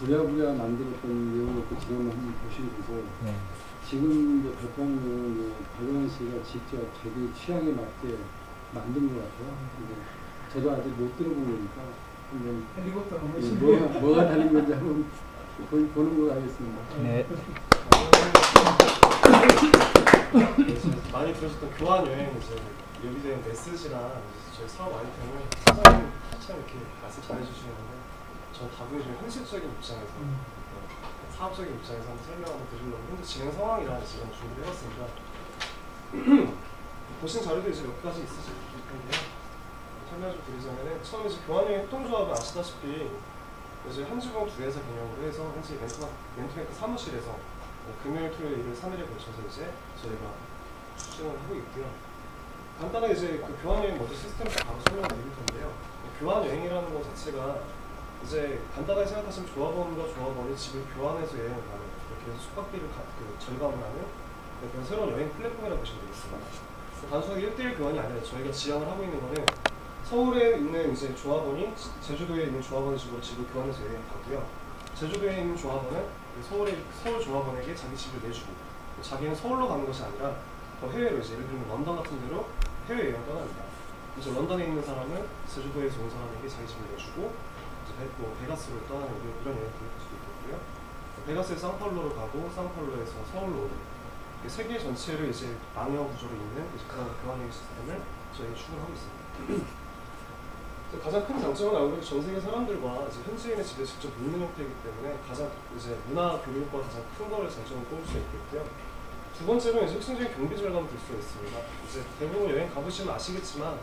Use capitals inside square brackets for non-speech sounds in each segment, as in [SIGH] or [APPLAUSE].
부랴부랴 만들었던 내용을 그 지난번 한번 보시고 네. 지금 이제 발표하는 내용은 박영환 씨가 직접 자기 취향에 맞게 만든 것 같아요. 근데 저도 아직 못 들어본 거니까 한번 헬리콥터 예, 한번 뭐가, 뭐가 다른 건지 한번 보, 보는 걸로 하겠습니다. 네. [LAUGHS] 많이 들으셨던 교환 여행 이제 여기대한 메시지랑 저희 사업 아이템을 사장님 참 이렇게 말씀 잘해주시는데 전 다분히 좀 현실적인 입장에서 음. 어, 사업적인 입장에서 한번 설명 한번 드리려고 현재 진행 상황이라 지금 준비를 해봤습니다. [CLEARS THROAT] 보신 자료도 이제 몇 가지 있으실 텐데요. 설명 좀 드리자면은 처음에 이제 교환여행 협동조합은 아시다시피 이제 한지붕 두 회사 개념으로 해서 현재 멘토 멘토메이크 사무실에서 어, 금요일, 토요일, 일요일 3일에 걸쳐서 이제 저희가 추진을 하고 있고요. 간단하게 이제 그 교환여행 먼저 시스템을 바로 설명을 드릴 텐데요. 교환여행이라는 것 자체가 이제 간단하게 생각하시면 조합원과 조합원이 집을 교환해서 여행을 가는 이렇게 해서 숙박비를 가, 그 절감을 하는 그런 새로운 여행 플랫폼이라고 보시면 되겠습니다. 단순하게 1대1 교환이 아니라 저희가 지향을 하고 있는 거는 서울에 있는 이제 조합원이 지- 제주도에 있는 조합원 집으로 집을 교환해서 여행 가고요. 제주도에 있는 조합원은 그 서울에 서울 조합원에게 자기 집을 내주고 자기는 서울로 가는 것이 아니라 더 해외로 이제 예를 들면 런던 같은 데로 해외 여행 떠납니다. 이제 런던에 있는 사람은 제주도에서 온 사람에게 자기 집을 내주고 뭐 베가스로 떠나는 이런, 이런 여행 계획할 수도 있겠고요. 베가스에서 상파울로로 가고 상파울로에서 서울로 오는 이렇게 세계 전체를 이제 망여 구조로 있는 이제 그런 교환여행 시스템을 저희가 추구하고 있습니다. 가장 큰 장점은 아무래도 전 세계 사람들과 이제 현지인의 집에 직접 묵는 형태이기 때문에 가장 이제 문화 교류과 가장 큰 거를 장점을 꼽을 수 있겠고요. 두 번째로는 이제 혁신적인 경비 절감을 들 수가 있습니다. 이제 대부분 여행 가보시면 아시겠지만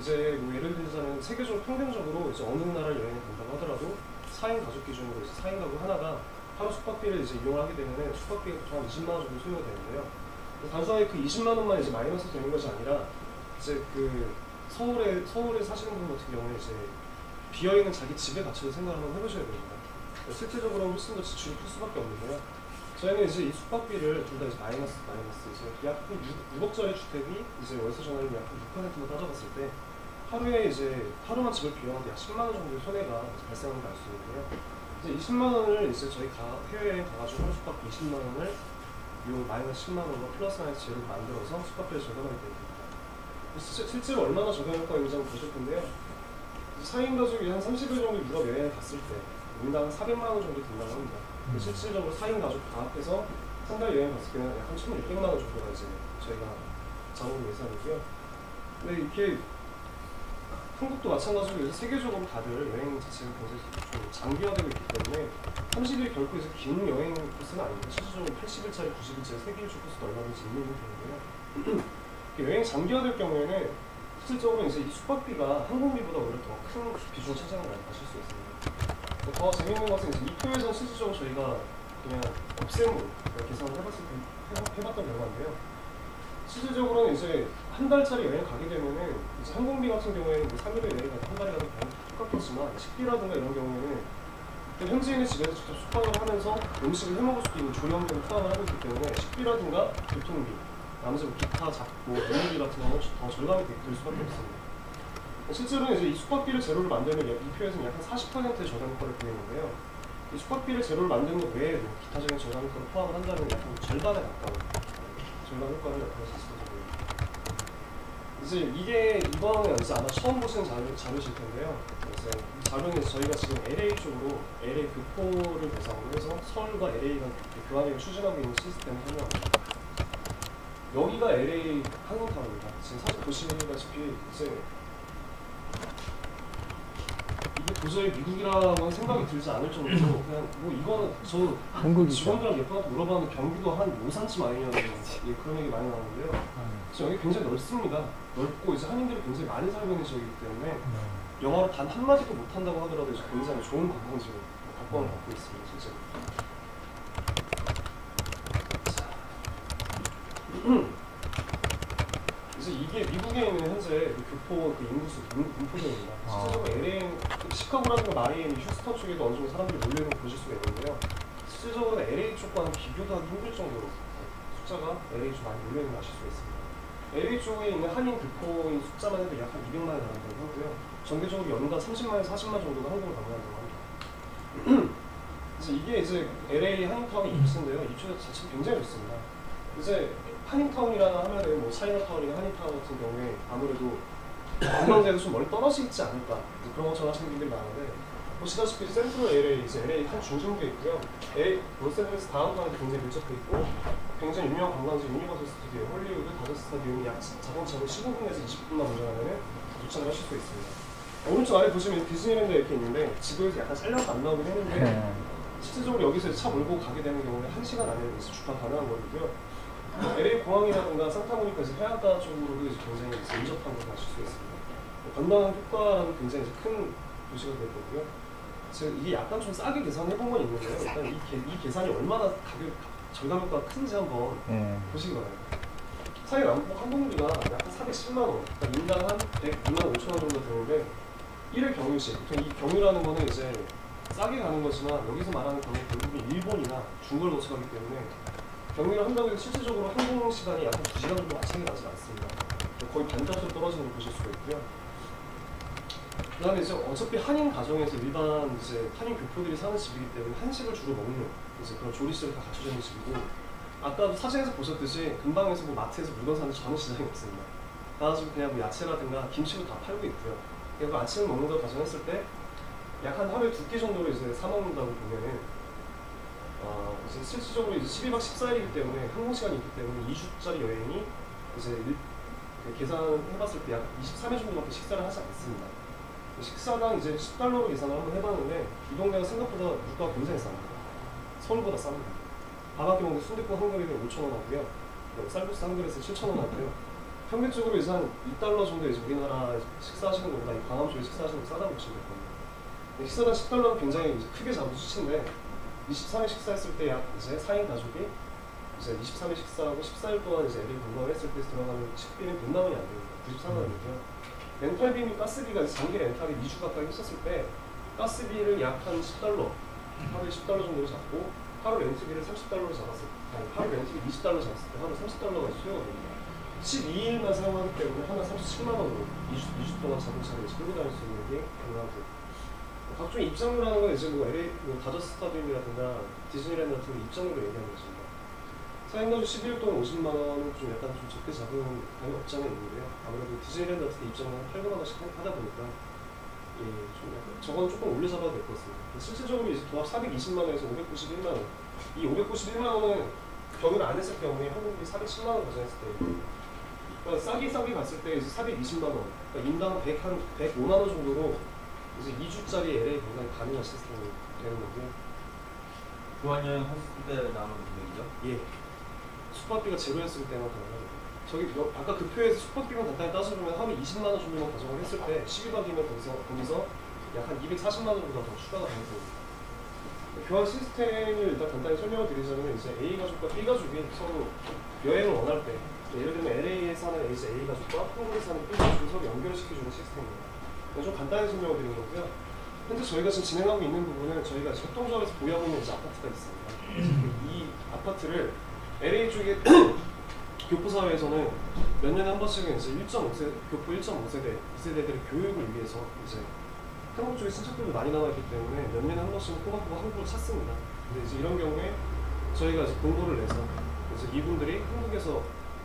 이제 뭐 예를 들자면 세계적으로 평균적으로 이제 어느 나라를 여행을 간다고 하더라도 4인 가족 기준으로 이제 4인 가구 하나가 하루 숙박비를 이제 이용을 하게 되면은 숙박비가 보통 한 20만 원 정도 소요가 되는데요. 단순하게 그 20만 원만 이제 마이너스 되는 것이 아니라 이제 그 서울에 서울에 사시는 분 같은 경우는 이제 비어 있는 자기 집에 갇혀서 생각을 한번 해보셔야 됩니다. 실질적으로 훨씬 더 지출이 클 수밖에 없는데요. 저희는 이제 이 숙박비를 둘 다 이제 마이너스 마이너스 이제 약 6, 6억짜리 주택이 이제 월세 전환율 약 6%만 따져봤을 때 하루에 이제 하루만 집을 비용하는데 약 10만 원 정도의 손해가 발생하는 걸 알 수 있는데요. 이제 20만 원을 이제 저희 가, 해외여행 가가지고 하루 숙박비 20만 원을 요 마이너스 10만 원과 플러스 마이너스 제로 만들어서 숙박비를 절감하게 됩니다. 실- 실제로 얼마나 적용 효과가 있는지 한번 보실 텐데요. 4인 가족이 한 30일 정도 유럽 여행을 갔을 때 인당 400만 원 정도 든다고 합니다. 음. 실질적으로 4인 가족 다 합해서 한 달 여행 갔을 때는 약한 1,600만 원 정도가 이제 저희가 자본 예산이고요. 근데 이렇게 한국도 마찬가지로 세계적으로 다들 여행 자체가 굉장히 좀 장기화되고 있기 때문에 30일이 결코 이제 긴 여행 코스는 아닙니다. 실질적으로 80일짜리, 90일짜리 세계 일주 코스도 얼마든지 있는 상태인데요. 여행 장기화될 경우에는 실질적으로 이제 이 숙박비가 항공비보다 오히려 더 큰 비중을 차지하는 걸 아실 수 있습니다. 더 재미있는 것은 이제 이 표에서 실질적으로 저희가 그냥 없애물 계산을 해봤을 해봤던 결과인데요. 실질적으로는 이제 한 달짜리 여행 가게 되면은 이제 항공비 같은 경우에는 뭐 3일에 여행 가도 한 달에 가도 당연히 똑같겠지만 식비라든가 이런 경우에는 또 현지인의 집에서 직접 숙박을 하면서 음식을 해 먹을 수도 있는 조리원비를 포함을 하고 있기 때문에 식비라든가 교통비, 나머지 뭐 기타 잡고 연료비 같은 거는 더 절감이 되- 될 수밖에 없습니다. 실제로는 이제 이 숙박비를 제로를 약- 이 표에서는 약한 40%의 절감 효과를 보이는데요. 이 숙박비를 제로를 만드는 것 외에도 기타적인 절감 효과를 포함을 한다면 약간 절반에 가까운 절감 효과를 나타낼 수 겁니다. 이제 이게 이번에 이제 아마 처음 보시는 자료, 자료실 텐데요. 이 자료는 저희가 지금 LA 쪽으로 LA 교포를 대상으로 해서 서울과 LA가 교환을 추진하고 있는 시스템을 설명합니다. 여기가 LA 항공타워입니다. 지금 사실 보시다시피 이제 도저히 미국이라고는 생각이 들지 않을 정도로 그냥 뭐 이거는 저 한국이죠. 직원들한테 몇 번한테 물어봤는데 경기도 한 모산쯤 아니냐는 예, 그런 얘기 많이 나오는데요. 그래서 여기 굉장히 넓습니다. 넓고 이제 한인들이 굉장히 많이 살고 있는 지역이기 때문에 네. 영어를 단 한마디도 못한다고 하더라도 이제 굉장히 좋은 관광지로 각광을 받고 있습니다. 실제로. [CLEARS THROAT] 이게 미국에 있는 현재 그 교포 그 인구수 분- 분포도입니다. 아. 실제적으로 LA, 시카고라든가 마이애미, 휴스턴 쪽에도 어느 정도 사람들이 몰려있는 거 보실 수가 있는데요. 실질적으로 LA 쪽과는 비교도 하기 힘들 정도로 숫자가 LA 쪽 많이 몰려있는 걸 아실 수가 있습니다. LA 쪽에 있는 한인 교포인 숫자만 해도 약 한 200만에 달한다고 하고요. 전개적으로 연간 30만에서 40만 정도가 한국을 방문한다고 합니다. [CLEARS THROAT] 그래서 이게 이제 LA 한인타운의 입지인데요. 입지가 자체가 굉장히 좋습니다. 이제 한인타운이라 하면은 뭐 차이나타운이나 한인타운 같은 경우에 아무래도 관광지에서 좀 멀리 떨어져 있지 않을까 이제 그런 것처럼 하시는 분들이 많은데 보시다시피 센트럴 LA 이제 LA 한 중심부에 있고요. LA 로스앤젤레스 다운타운에 굉장히 밀접해 있고 굉장히 유명한 관광지 유니버설 스튜디오, 홀리우드 다저스 스타디움이 약 자동차로 15분에서 20분만 운전하면 도착을 하실 수 있습니다. 오른쪽 아래 보시면 디즈니랜드 이렇게 있는데 지도에서 약간 잘려서 안 나오긴 했는데 네. 실질적으로 여기서 차 몰고 가게 되는 경우는 1시간 안에 주파 가능한 거고요. LA 공항이라든가 산타모니카 이제 해안가 쪽으로도 이제 굉장히 인접한 곳을 가실 수 있습니다. 관광 효과는 굉장히 이제 큰 도시가 될 거고요. 제가 이게 약간 좀 싸게 계산해 본 건 있는데요. 일단 이, 계, 이 계산이 얼마나 가격 절감 효과가 큰지 한번 네. 보시기 바랍니다. 사회 왕복 항공비가 약 410만 원, 그러니까 인당 한 102만 5천 원 정도 드는데 1회 경유시, 보통 이 경유라는 거는 이제 싸게 가는 거지만 여기서 말하는 경우 대부분 일본이나 중국을 도착하기 때문에 경유를 한다고 해서 실질적으로 항공 시간이 약 2시간 정도 차이가 나지 않습니다. 거의 반값으로 떨어지는 걸 보실 수가 있고요. 그 다음에 이제 어차피 한인 가정에서 일반 이제 한인 교포들이 사는 집이기 때문에 한식을 주로 먹는 이제 그런 조리실을 다 갖춰져 있는 집이고 아까 사진에서 보셨듯이 근방에서 뭐 마트에서 물건 사는 전혀 시장이 없습니다. 가가지고 그냥 뭐 야채라든가 김치도 다 팔고 있고요. 그리고 아침을 먹는 걸 가정했을 때 약 한 하루에 두 끼 정도로 이제 사 먹는다고 보면은 어 이제 실질적으로 이제 12박 14일이기 때문에 항공 시간이 있기 때문에 2주짜리 여행이 이제 일, 그 계산해봤을 때 약 23일 정도밖에 식사를 하지 않습니다. 식사당 이제 10달러로 계산을 한번 해봤는데 이 동네가 생각보다 물가가 굉장히 쌉니다. 서울보다 쌉니다. 밥한끼 먹는데 순댓국 한 그릇에 5천 원 하고요. 그리고 쌀국수 한 그릇에 7천 원 하고요. 평균적으로 이제 한 2달러 정도 이제 우리나라 식사하시는 것보다 이 광암 쪽에 식사하시는 거 싸다고 보시면 될 겁니다. 근데 식사당 10달러는 굉장히 크게 잡은 수치인데 23일 식사했을 때 약 이제 4인 가족이 이제 23일 식사하고 14일 동안 이제 애들 관광을 했을 때 들어가는 식비는 100만 원이 안 됩니다. 94만 원이고요. 렌탈비 및 가스비가 장기 렌탈이 2주 가까이 했었을 때 가스비를 약 한 10달러, 하루에 10달러 정도로 잡고 하루 렌트비를 30달러로 잡았을 때, 아니 하루 렌트비 20달러 잡았을 때 하루 30달러가 소요가 됩니다. 12일만 사용하기 때문에 하나 37만 원으로 2주, 2주 동안 자동차를 끌고 다닐 수 있는 게 가능하고 각종 입장료라는 건 이제 뭐 LA, 뭐 다저스 스타디움이라든가 디즈니랜드 같은 거 입장료로 얘기하는 것입니다. 사행가족 11일 동안 50만 원은 좀 약간 좀 적게 잡은 감이 없지 않아 있는데요. 아무래도 디즈니랜드 같은 데 입장료 한 8만 원씩 하- 하다 보니까 예, 좀 약간 저건 조금 올려 잡아도 될 것 같습니다. 실질적으로 이제 도합 420만 원에서 591만 원. 이 591만 원은 경유를 안 했을 경우에 항공비 410만 원 가정했을 때 그러니까 싸게 싸게 갔을 때 이제 420만 원. 그러니까 인당 100, 한 105만 원 정도로 이제 2주짜리 LA 관광이 가능한 시스템이 되는 거고요. 교환여행 했을 때 나오는 금액이죠? 예. 숙박비가 제로였을 때만 가능합니다. 저기 여- 아까 그 표에서 숙박비만 간단히 따져보면 하루 20만 원 정도만 가정을 했을 때 12박이면 거기서 거기서 약 한 240만 원 정도가 더 추가가 되는 겁니다. 교환 시스템을 일단 간단히 설명을 드리자면 이제 A 가족과 B 가족이 서로 여행을 원할 때 예를 들면 LA에 사는 이제 A 가족과 한국에 사는 B 가족을 서로 연결시켜주는 시스템입니다. 좀 간단히 설명을 드리는 거고요. 현재 저희가 지금 진행하고 있는 부분은 저희가 협동조합에서 보유하고 있는 아파트가 있습니다. 이 아파트를 LA 쪽에 [CLEARS THROAT] 교포사회에서는 몇 년에 한 번씩은 이제 1.5세, 교포 1.5세대, 2세대들의 교육을 위해서 이제 한국 쪽에 친척들도 많이 남아있기 때문에 몇 년에 한 번씩은 꼬박꼬박 한국을 찾습니다. 근데 이제 이런 경우에 저희가 이제 공고를 내서 이제 이분들이 한국에서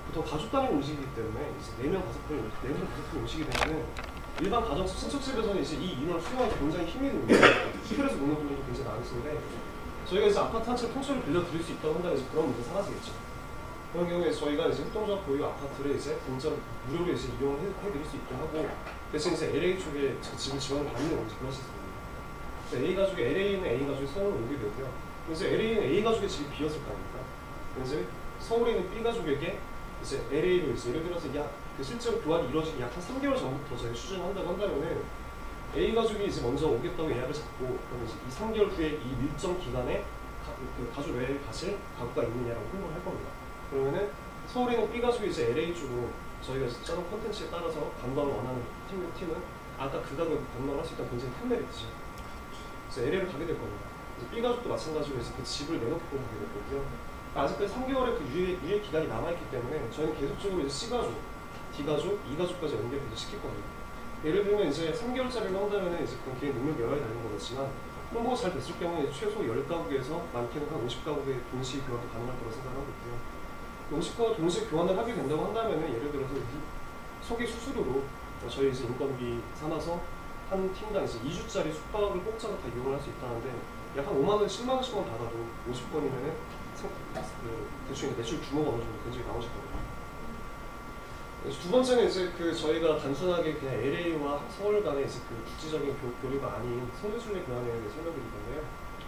보통 가족 단위 음식이기 때문에 이제 4명, 5분, 4명, 5분 음식이 되면은 일반 가정 친척집에서는 이제 이 인원을 수용하기 굉장히 힘이 듭니다. 시골에서 먹는 분들도 굉장히 많으신데 저희가 이제 아파트 한 채 통째로 빌려드릴 수 있다고 한다면 이제 그런 문제 사라지겠죠. 그런 경우에 저희가 이제 협동조합 보유 아파트를 이제 공짜로 무료로 이제 이용해 드릴 수 있게 하고 대신 이제 LA 쪽에 저 집을 지원을 받는 이제 그런 시스템입니다. 그래서 A 가족이 LA는 A 가족이 서울로 오게 되고요. 이제 LA는 A 가족의 집이 비었을 거 아닙니까? 이제 서울에 있는 B 가족에게 이제 LA로 이제 예를 들어서 약그 실제로 교환이 이루어지기 약 한 3개월 전부터 저희가 추진을 한다고 한다면은 A 가족이 이제 먼저 오겠다고 예약을 잡고 그러면 이제 이 3개월 후에 이 일정 기간에 가, 그 가족 외에 가실 가구가 있느냐라고 홍보를 할 겁니다. 그러면은 서울에 있는 B 가족이 이제 LA 쪽으로 저희가 짜놓은 콘텐츠에 따라서 관광을 원하는 팀, 팀은 아까 그 가격 관광을 할 수 있다는 굉장히 큰 메리트죠. 그래서 LA를 가게 될 겁니다. 이제 B 가족도 마찬가지로 이제 그 집을 내놓고 가게 될 거고요. 아직까지 3개월의 그 유예, 유예 기간이 남아있기 때문에 저희는 계속적으로 이제 C 가족, D 가족, E 가족까지 연결을 이제 시킬 겁니다. 예를 들면 이제 3개월짜리를 한다면 이제 그건 개인 능력 여하에 달린 거겠지만 홍보가 잘 됐을 경우에 최소 10가국에서 많게는 한 50가국의 동시 교환도 가능할 거라고 생각하고 있고요. 50가국 동시 교환을 하게 된다고 한다면 예를 들어서 이 소개 수수료로 저희 이제 인건비 삼아서 한 팀당 이제 2주짜리 숙박을 공짜로 다 이용을 할수 있다는데 약 한 5만 원, 10만 원씩만 받아도 50건이면은 그 대충 매출 규모가 어느 정도 굉장히 나오실 거예요. 두 번째는 이제 그 저희가 단순하게 그냥 LA와 서울 간의 이제 그 국지적인 교, 교류가 아닌 성지순례 교환에 대해 설명드릴 건데요.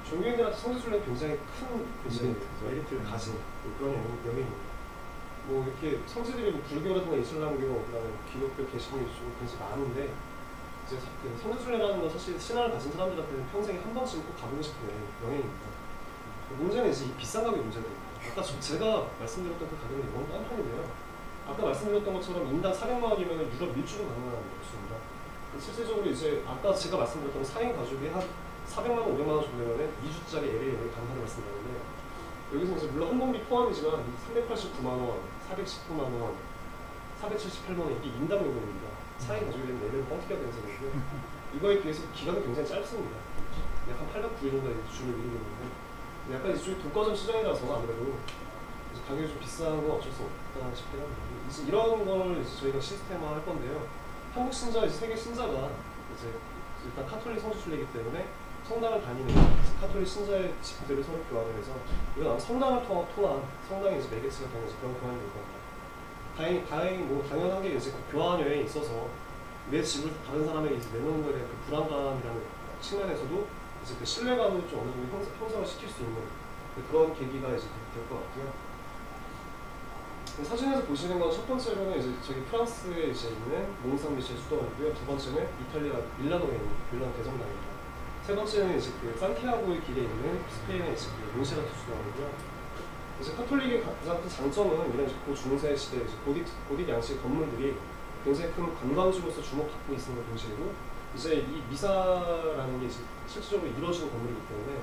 종교인들한테 성지순례는 굉장히 큰 이제 이벤트죠. 메리트를 가진 그런 여행, 여행입니다. 뭐 이렇게 성지들이 뭐 불교라든가 이슬람교, 그다음에 기독교, 개신교 좀 굉장히 많은데 이제 사- 그 성지순례라는 건 사실 신앙을 가진 사람들한테는 평생에 한 번쯤 꼭 가보고 싶은 여행, 여행입니다. 문제는 이제 이 비싼 가격이 문제입니다. 아까 저- 제가 말씀드렸던 그 가격은 너무 딴판인데요. 아까 말씀드렸던 것처럼 인당 400만 원이면 유럽 밀주로 가능한 것입니다. 실질적으로 이제 아까 제가 말씀드렸던 4인 가족이 한 400만 원, 500만 원 정도 되면 2주짜리 LA 여행 가능하다고 말씀드렸는데 여기서 이제 물론 항공비 포함이지만 이 389만 원, 419만 원, 478만 원 이게 인당 요금입니다. 4인 가족이 되면 내면 뻥튀기가 되는 셈인데 이거에 비해서 기간은 굉장히 짧습니다. 약한 809일 정도 줄을 이루고 있는데 약간 이쪽이 독과점 시장이라서 아무래도 이제 가격이 좀 비싼 건 어쩔 수 없다 싶긴 합니다. 이제 이런 걸 이제 저희가 시스템화 할 건데요. 한국 신자, 이제 세계 신자가 이제 일단 카톨릭 성지순례이기 때문에 성당을 다니는 카톨릭 신자의 집들을 서로 교환을 해서 이건 아마 성당을 통- 통한 성당의 이제 매개체가 되는 그런 교환이 될 겁니다. 다행히, 다행히 뭐 당연한 게 이제 그 교환 여행에 있어서 내 집을 다른 사람에게 이제 내놓는 거에 대한 그 불안감이라는 측면에서도 이제 그 신뢰감을 좀 어느 정도 형성, 형성을 시킬 수 있는 그런 계기가 이제 될 것 같고요. 그 사진에서 보시는 건 첫 번째로는 이제 저기 프랑스에 이제 있는 몽산 미셸 수도원이고요. 두 번째는 이탈리아 밀라노에 있는 밀라노 대성당입니다. 세 번째는 이제 그 산티아고의 길에 있는 스페인의 이제 그 몬세라트 수도원이고요. 이제 카톨릭의 가장 큰 장점은 이런 고중세 시대 이제 고딕 고딕 양식 건물들이 굉장히 큰 관광지로서 주목받고 있는 걸 동시에도 이제 이 미사라는 게 이제 실질적으로 이루어지는 건물이기 때문에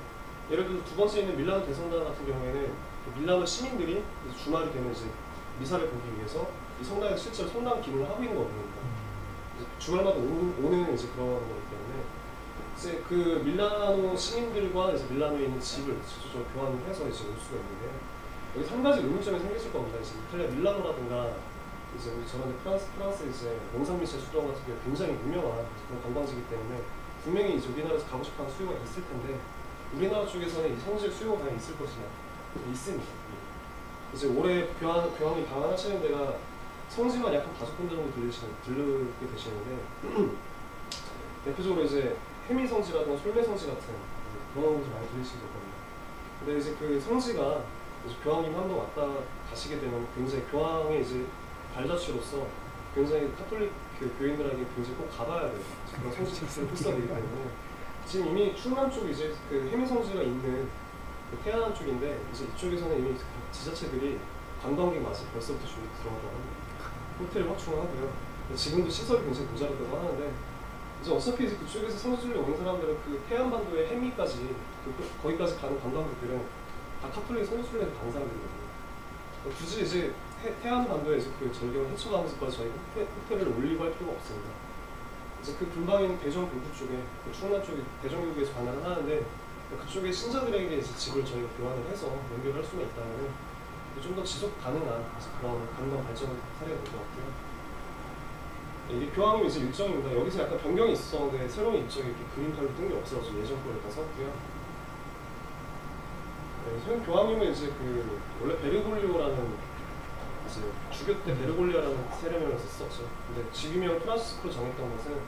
예를 들어 두 번째 있는 밀라노 대성당 같은 경우에는 그 밀라노 시민들이 주말이 되면 이제 미사를 보기 위해서 이 성당에 실제로 성당 기능을 하고 있는. 이제 주말마다 오는, 오는 이제 그런 거기 때문에 이제 그 밀라노 시민들과 이제 밀라노에 있는 집을 직접적으로 교환을 해서 이제 올 수가 있는데 여기 한 가지 의문점이 생겼을 겁니다. 이제 이탈리아 밀라노라든가 이제 우리 저번에 프랑스 프랑스 이제 몽산미셸 수도원 같은 경우 굉장히 유명한 그런 관광지이기 때문에 분명히 이제 우리나라에서 가고 싶어 하는 수요가 있을 텐데 우리나라 쪽에서는 이 성질 수요가 있을 것이냐 있습니다. 예. 이제 올해 교환 교환이 방한하시는 데가 성지만 약한 다섯 군데 정도 들리시는 들르게 되시는데 [CLEARS THROAT] 대표적으로 이제 해미 성지라든가 솔메 성지 같은 그런 곳을 많이 겁니다. 근데 이제 그 성지가 이제 교황님 한 번 왔다 가시게 되면 굉장히 교황의 이제 발자취로서 굉장히 카톨릭 그 교인들에게 굉장히 꼭 가봐야 돼요. 그런 성지 자체를 풀어되기 때문에 지금 이미 충남 쪽 이제 그 해미 성지가 있는 그 태안한 쪽인데 이제 이쪽에서는 이미 그 지자체들이 관광객 맛이 벌써부터 준비 들어가고. 호텔을 확충하고요. 지금도 시설이 굉장히 모자라다고 하는데 이제 어차피 이제 그쪽에서 성지순례 오는 사람들은 그 태안반도의 해미까지 그, 그- 거기까지 가는 관광객들은 다 카톨릭 성지순례를 가는 사람들이거든요. 굳이 이제 태, 태안반도에 이제 그 절경을 헤쳐가면서까지 저희 호텔, 호텔을 올리고 할 필요가 없습니다. 이제 그 근방인 대전 교구 쪽에 그 충남 쪽에 대전 교구에서 관할을 하는데 그쪽에 신자들에게 이제 집을 저희가 교환을 해서 연결할 수가 있다면 좀 더 지속 가능한 그런 관광 발전 사례가 될 것 같고요. 네, 이게 교황님 이제 일정입니다. 여기서 약간 변경이 있었는데 새로운 일정이 이렇게 그림판로 뜬 게 없어서 예전 거를 일단 썼고요. 네, 현 교황님은 이제 그 원래 베르골리오라는 이제 주교 때 베르골리오라는 세례명을 썼었죠. 근데 지금형 프란시스코로 정했던 것은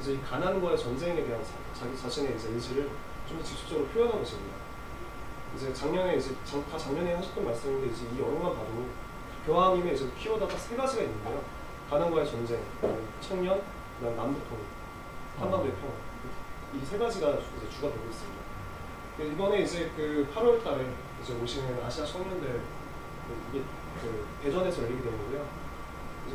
이제 이 가난과의 전쟁에 대한 자, 자기 자신의 이제 의지를 좀 더 직접적으로 표현한 것입니다. 이제 작년에 이제 장, 다 작년에 하셨던 말씀인데 이제 이 영화만 봐도 교황님의 이제 키워드가 딱세 가지가 있는데요. 가난과의 전쟁, 청년, 그다음 남북통, 한반도의 평화. 이 세 가지가 이제 주가 되고 있습니다. 그 이번에 이제 그 8월달에 이제 오시는 아시아 청년들 그 이게 그 대전에서 열리게 되는데요.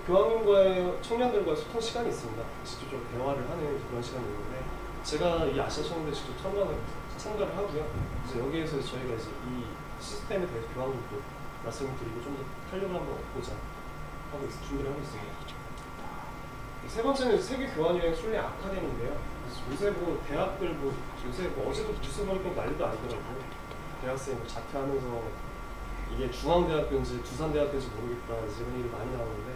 교황님과의 청년들과의 소통 시간이 있습니다. 직접적으로 대화를 하는 그런 시간이 있는데 제가 이 아시아 청년들 직접 참가를 참가를 하고요. 이제 여기에서 저희가 이제 이 시스템에 대해서 교황님께 말씀을 드리고 좀 더 탄력을 한번 얻고자 하고 있, 준비를 하고 있습니다. 세 번째는 세계 교환여행 순례 아카데미인데요. 요새 뭐 대학들 뭐 요새 뭐 어제도 뉴스 보니까 난리도 아니더라고요. 대학생 뭐 자퇴하면서 이게 중앙대학교인지 두산대학교인지 모르겠다 이런 얘기 많이 나오는데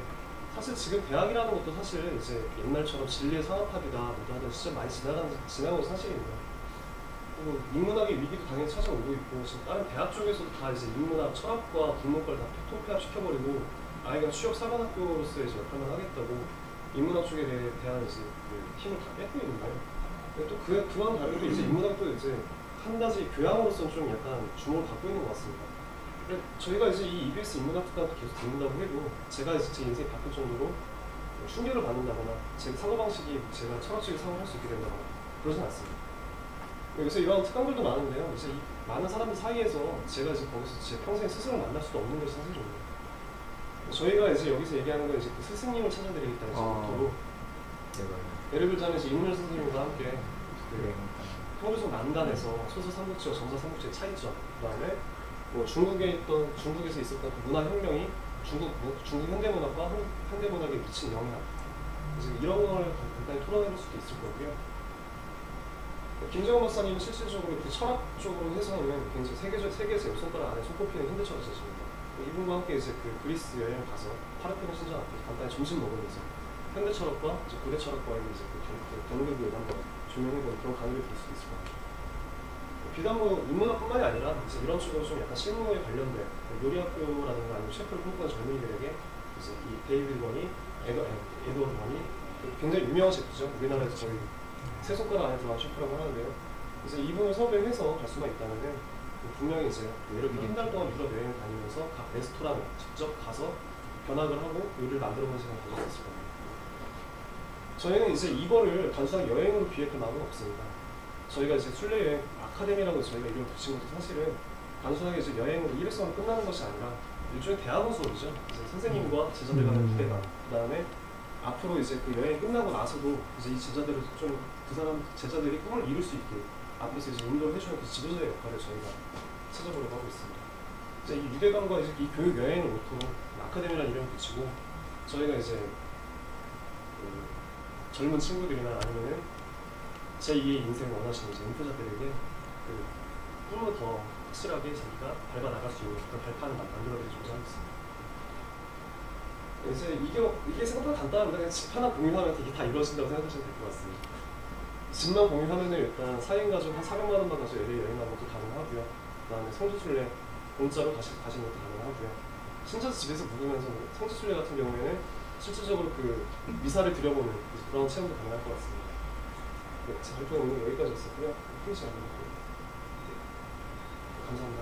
사실 지금 대학이라는 것도 사실 이제 옛날처럼 진리의 상업학이다 뭐다 하던 시절 많이 지나간 지나온 사실입니다. 그리고 인문학의 위기도 당연히 찾아오고 있고 지금 다른 대학 쪽에서도 다 이제 인문학, 철학과 국문과를 다 통폐합 시켜버리고 아이가 취업 사관학교로서의 이제 역할만 하겠다고 인문학 쪽에 대한 이제 그 힘을 다 뺏고 있는데요. 근데 또 그, 그와는 다르게 이제 인문학도 이제 한 가지 교양으로서는 좀 약간 주목을 받고 있는 것 같습니다. 저희가 이제 이 EBS 인문학 특강을 계속 듣는다고 해도 제가 이제 제 인생이 바뀔 정도로 충격을 받는다거나 제 사고 방식이 제가 철학적인 사고를 할 수 있게 된다거나 그러진 않습니다. 그래서 이런 특강들도 많은데요. 이제 이 많은 사람들 사이에서 제가 이제 거기서 제 평생 스승을 만날 수도 없는 것이 사실입니다. 저희가 이제 여기서 얘기하는 건 이제 그 스승님을 찾아드리겠다는 아. 목표로 예를 들자면 이제 인물 선생님과 함께 네. 그 통주성 난단에서 소설 삼국지와 정사 삼국지의 차이점 그다음에 뭐 중국에 있던 중국에서 있었던 그 문화 혁명이 중국 문- 중국 현대 문화과 현- 현대 문학에 미친 영향 이제 이런 걸 간단히 토론해볼 수도 있을 거고요. 김정은 박사님은 실질적으로 그 철학 쪽으로 해서는 굉장히 세계적 세계에서 열 손가락 안에 손꼽히는 현대 철학자십니다. 이분과 함께 이제 그 그리스 여행 가서 파르테논 신전 앞에서 간단히 점심 먹으면서 현대 철학과 이제 고대 철학과의 이제 그 경- 그 경계를 한번 조명해보는 그런 강의를 들을 수도 있을 것 같아요. 비단 뭐 인문학뿐만이 아니라 이제 이런 식으로 좀 약간 실무에 관련된 요리학교라든가 아니면 셰프를 꿈꾸는 젊은이들에게 이제 이 데이비드 원이 에드워드 원이 그 굉장히 유명한 셰프죠. 우리나라에서 거의 세 손가락 안에 들어간 셰프라고 하는데요. 그래서 이분을 섭외해서 갈 수만 있다면은 분명히 이제 예를 들어 한달 동안 유럽 여행을 다니면서 각 레스토랑에 직접 가서 견학을 하고 요리를 만들어보는 시간을 있을 겁니다. 저희는 이제 이거를 단순하게 여행으로 기획할 마음은 없습니다. 저희가 이제 순례 여행 아카데미라고 저희가 이름을 붙인 것도 사실은 단순하게 이제 여행으로 일회성으로 끝나는 것이 아니라 일종의 대학원 수업이죠. 이제 선생님과 제자들 간의 음. 기대감, 그 다음에 앞으로 이제 그 여행 끝나고 나서도 이제 이 제자들을 좀 그 사람 제자들이 꿈을 이룰 수 있게 앞에서 이제 인도를 해주는 그 지도자의 역할을 저희가 찾아보려고 하고 있습니다. 이제 이 유대감과 이제 이 교육 여행을 모토로 아카데미라는 이름을 붙이고 저희가 이제 그 젊은 친구들이나 아니면은 제2의 인생을 원하시는 이제 은퇴자들에게 그 꿈을 더 확실하게 자기가 밟아 나갈 수 있는 그런 발판을 만- 만들어드리고자 하겠습니다. 이제 이게 이게 생각보다 간단합니다. 그냥 집 하나 공유하면 이게 다 이루어진다고 생각하시면 될 것 같습니다. 집만 공유하면은 일단 4인 가족 한 400만 원만 가지고 LA 여행 가는 것도 가능하고요. 그 다음에 성지순례 공짜로 가시, 가시는 것도 가능하고요. 신자수 집에서 묵으면서 뭐 성지순례 같은 경우에는 실질적으로 그 미사를 드려보는 그런 체험도 가능할 것 같습니다. 네, 제 발표는 여기까지였었고요. 피니시 안 되고. 감사합니다.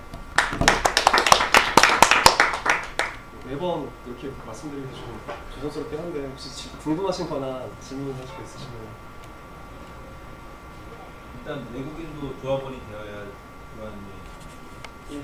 매번 이렇게 말씀드리기 좀 조심스럽긴 한데 혹시 지- 궁금하신 거나 질문 하실 거 있으시면 일단 외국인도 조합원이 되어야 교환이 예,